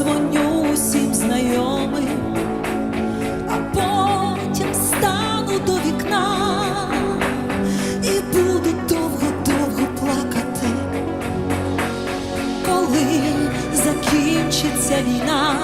подзвоню усім знайомим, а потім стану до вікна і буду довго-довго плакати, коли закінчиться війна.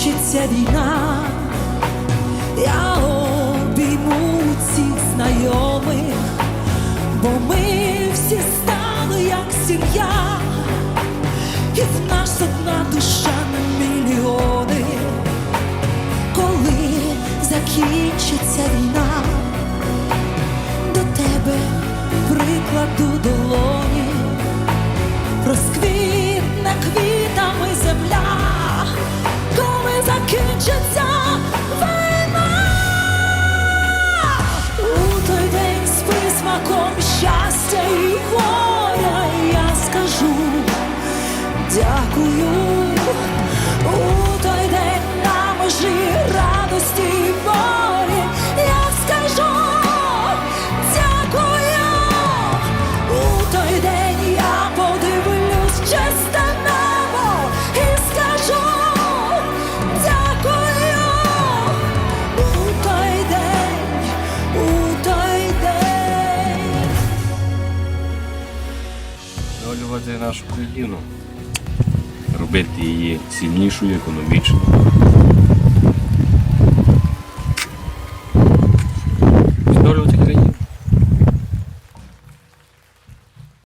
закінчиться війна, я обійму всіх знайомих, бо ми всі стали, як сім'я, і в нас одна душа на мільйони, коли закінчиться війна до тебе. відновлювати нашу країну, робити її сильнішою економічною.